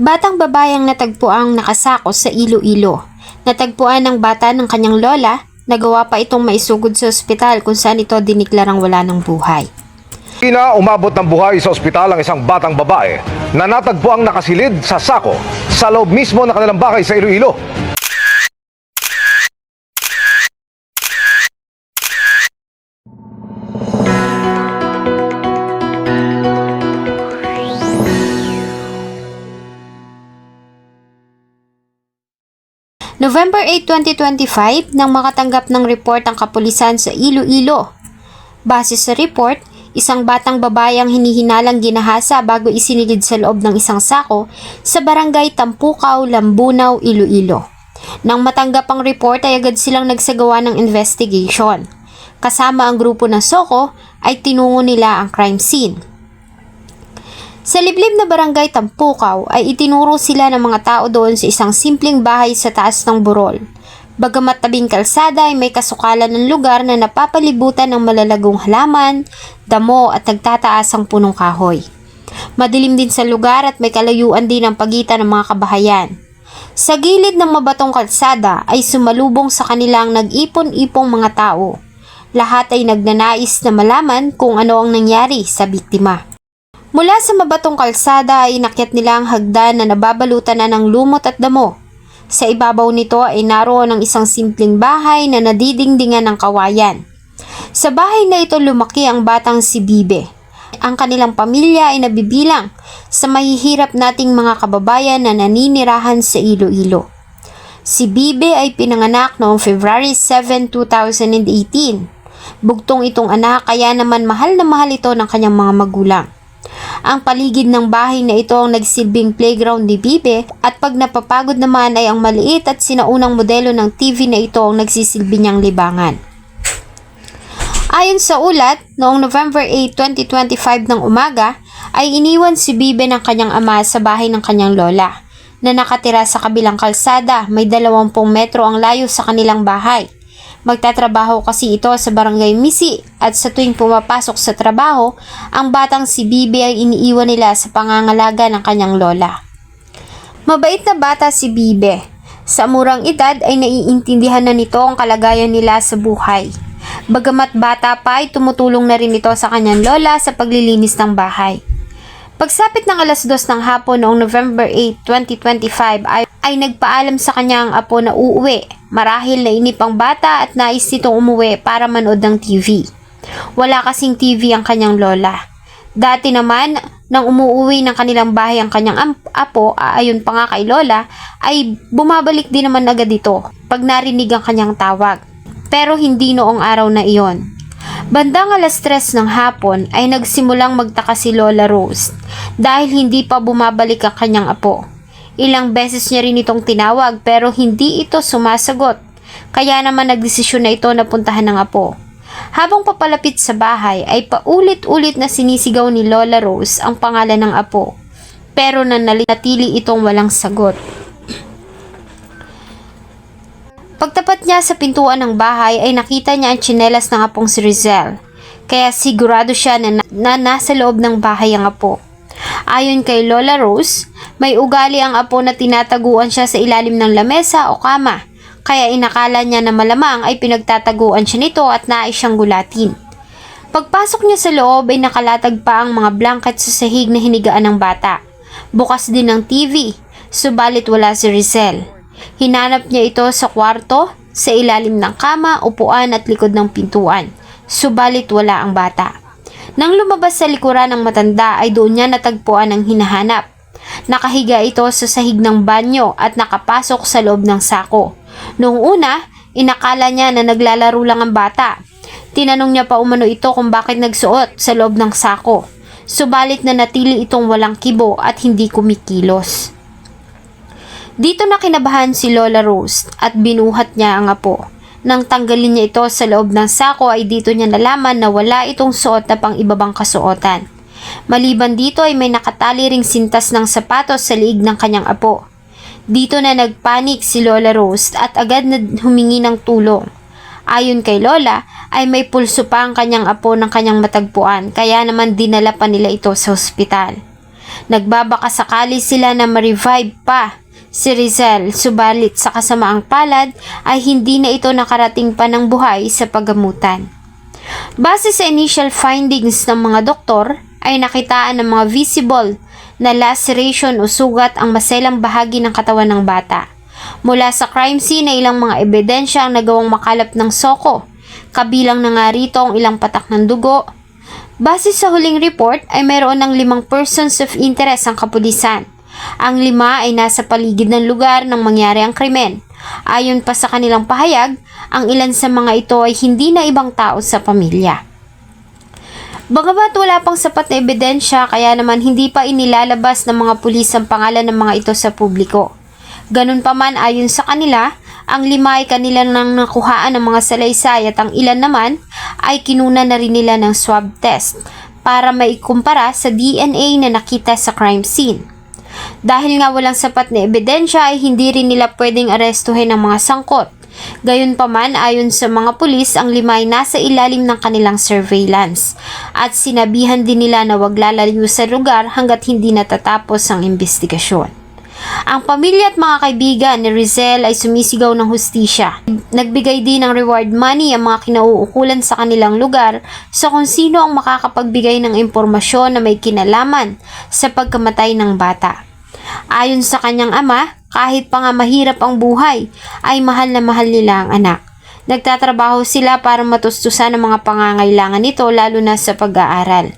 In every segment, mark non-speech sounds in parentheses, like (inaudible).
Batang babayang natagpuang nakasako sa Iloilo. Natagpuan ng bata ng kanyang lola, nagawa pa itong maisugod sa ospital kung saan ito diniklarang wala ng buhay. Ina umabot ng buhay sa ospital ang isang batang babae na natagpuang nakasilid sa sako sa loob mismo ng kanilang bahay sa Iloilo. November 8, 2025, nang makatanggap ng report ang kapulisan sa Iloilo. Base sa report, isang batang babae ang hinihinalang ginahasa bago isinilid sa loob ng isang sako sa barangay Tampukaw, Lambunaw, Iloilo. Nang matanggap ang report ay agad silang nagsagawa ng investigation. Kasama ang grupo ng Soko ay tinungo nila ang crime scene. Sa liblib na barangay Tampukaw ay itinuro sila ng mga tao doon sa isang simpleng bahay sa taas ng burol. Bagamat tabing kalsada ay may kasukalan ng lugar na napapalibutan ng malalagong halaman, damo at nagtataas ang punong kahoy. Madilim din sa lugar at may kalayuan din ang pagitan ng mga kabahayan. Sa gilid ng mabatong kalsada ay sumalubong sa kanilang nag-ipon-ipong mga tao. Lahat ay nagnanais na malaman kung ano ang nangyari sa biktima. Mula sa mabatong kalsada ay inakyat nila ang hagdan na nababalutan na ng lumot at damo. Sa ibabaw nito ay naroon ang isang simpleng bahay na nadidingdingan ng kawayan. Sa bahay na ito lumaki ang batang si Bibe. Ang kanilang pamilya ay nabibilang sa mahihirap nating mga kababayan na naninirahan sa Iloilo. Si Bibe ay pinanganak noong February 7, 2018. Bugtong itong anak kaya naman mahal na mahal ito ng kanyang mga magulang. Ang paligid ng bahay na ito ang nagsilbing playground ni Bibe at pag napapagod naman ay ang maliit at sinaunang modelo ng TV na ito ang nagsisilbi niyang libangan. Ayon sa ulat, noong November 8, 2025 ng umaga, ay iniwan si Bibe ng kanyang ama sa bahay ng kanyang lola, na nakatira sa kabilang kalsada, may 20 metro ang layo sa kanilang bahay. Magtatrabaho kasi ito sa barangay Misi at sa tuwing pumapasok sa trabaho, ang batang si Bibi ay iniiwan nila sa pangangalaga ng kanyang lola. Mabait na bata si Bibe. Sa murang edad ay naiintindihan na nito ang kalagayan nila sa buhay. Bagamat bata pa ay tumutulong na rin ito sa kanyang lola sa paglilinis ng bahay. Pagsapit ng alas dos ng hapon noong November 8, 2025 ay, ay nagpaalam sa kanya ang apo na uuwi marahil na inipang bata at nais nitong umuwi para manood ng TV. Wala kasing TV ang kanyang lola. Dati naman, nang umuwi ng kanilang bahay ang kanyang apo, ayon pa nga kay lola, ay bumabalik din naman agad ito pag narinig ang kanyang tawag. Pero hindi noong araw na iyon. Bandang alas tres ng hapon ay nagsimulang magtaka si Lola Rose dahil hindi pa bumabalik ang kanyang apo. Ilang beses niya rin itong tinawag pero hindi ito sumasagot. Kaya naman nagdesisyon na ito na puntahan ng apo. Habang papalapit sa bahay ay paulit-ulit na sinisigaw ni Lola Rose ang pangalan ng apo. Pero nanatili itong walang sagot. Pagtapat niya sa pintuan ng bahay ay nakita niya ang tsinelas ng apong si Rizel. Kaya sigurado siya na, na nasa loob ng bahay ang apo. Ayon kay Lola Rose, may ugali ang apo na tinataguan siya sa ilalim ng lamesa o kama. Kaya inakala niya na malamang ay pinagtataguan siya nito at nais siyang gulatin. Pagpasok niya sa loob ay nakalatag pa ang mga blanket sa sahig na hinigaan ng bata. Bukas din ang TV, subalit wala si Rizel. Hinanap niya ito sa kwarto, sa ilalim ng kama, upuan at likod ng pintuan. Subalit wala ang bata. Nang lumabas sa likuran ng matanda ay doon niya natagpuan ang hinahanap. Nakahiga ito sa sahig ng banyo at nakapasok sa loob ng sako. Noong una, inakala niya na naglalaro lang ang bata. Tinanong niya pa umano ito kung bakit nagsuot sa loob ng sako. Subalit na natili itong walang kibo at hindi kumikilos. Dito na kinabahan si Lola Rose at binuhat niya ang apo. Nang tanggalin niya ito sa loob ng sako ay dito niya nalaman na wala itong suot na pang ibabang kasuotan. Maliban dito ay may nakatali ring sintas ng sapatos sa liig ng kanyang apo. Dito na nagpanik si Lola Rose at agad na humingi ng tulong. Ayon kay Lola ay may pulso pa ang kanyang apo ng kanyang matagpuan kaya naman dinala pa nila ito sa ospital. Nagbabaka sakali sila na ma-revive pa si Rizal, subalit sa kasamaang palad ay hindi na ito nakarating pa ng buhay sa paggamutan. Base sa initial findings ng mga doktor, ay nakitaan ng mga visible na laceration o sugat ang maselang bahagi ng katawan ng bata. Mula sa crime scene ay ilang mga ebidensya ang nagawang makalap ng soko, kabilang na nga rito ang ilang patak ng dugo. Base sa huling report ay mayroon ng limang persons of interest ang kapulisan. Ang lima ay nasa paligid ng lugar nang mangyari ang krimen. Ayon pa sa kanilang pahayag, ang ilan sa mga ito ay hindi na ibang tao sa pamilya. Bagamat wala pang sapat na ebidensya, kaya naman hindi pa inilalabas ng mga pulis ang pangalan ng mga ito sa publiko. Ganun pa man ayon sa kanila, ang lima ay kanila nang nakuhaan ng mga salaysay at ang ilan naman ay kinuna na rin nila ng swab test para maikumpara sa DNA na nakita sa crime scene. Dahil nga walang sapat na ebidensya ay hindi rin nila pwedeng arestuhin ang mga sangkot. Gayunpaman ayon sa mga pulis ang lima ay nasa ilalim ng kanilang surveillance at sinabihan din nila na wag lalayo sa lugar hanggat hindi natatapos ang investigasyon. Ang pamilya at mga kaibigan ni Rizel ay sumisigaw ng hustisya. Nagbigay din ng reward money ang mga kinauukulan sa kanilang lugar sa kung sino ang makakapagbigay ng impormasyon na may kinalaman sa pagkamatay ng bata. Ayon sa kanyang ama, kahit pa nga mahirap ang buhay, ay mahal na mahal nila ang anak. Nagtatrabaho sila para matustusan ang mga pangangailangan nito lalo na sa pag-aaral.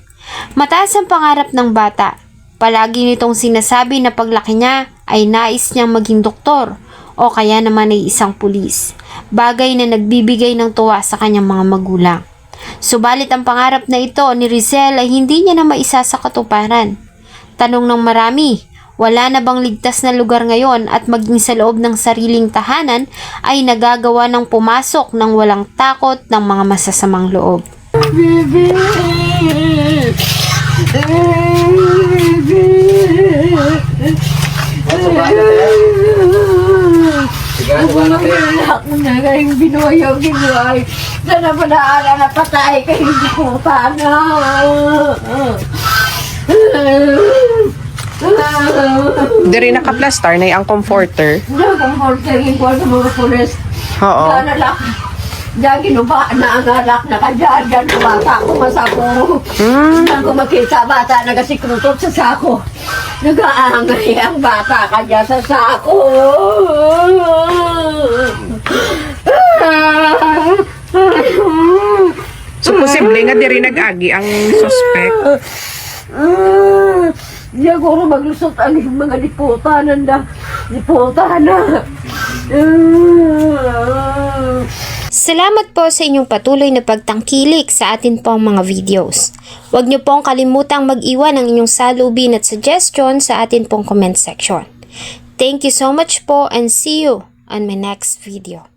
Mataas ang pangarap ng bata. Palagi nitong sinasabi na paglaki niya ay nais niyang maging doktor o kaya naman ay isang pulis. Bagay na nagbibigay ng tuwa sa kanyang mga magulang. Subalit ang pangarap na ito ni Rizel ay hindi niya na maisa sa katuparan. Tanong ng marami, wala na bang ligtas na lugar ngayon at maging sa loob ng sariling tahanan ay nagagawa ng pumasok ng walang takot ng mga masasamang loob. Na. Diri naka-plastar na ang comforter. Nakumporterin ko sa mga pulis. Oo. Sana lang. Diyan ginuba na ang alak na kadyan. Diyan bata ko masako. Hmm. Diyan ko makita bata nagasikrutot sa sako. Nag-aangay ang bata kanya sa sako. So, posible nga diri nag-agi ang suspect. (laughs) Ah, Siguro maglusot ang mga liputanan na. Liputanan. Ah. Salamat po sa inyong patuloy na pagtangkilik sa atin pong mga videos. Huwag niyo pong kalimutang mag-iwan ng inyong salubin at suggestion sa atin pong comment section. Thank you so much po and see you on my next video.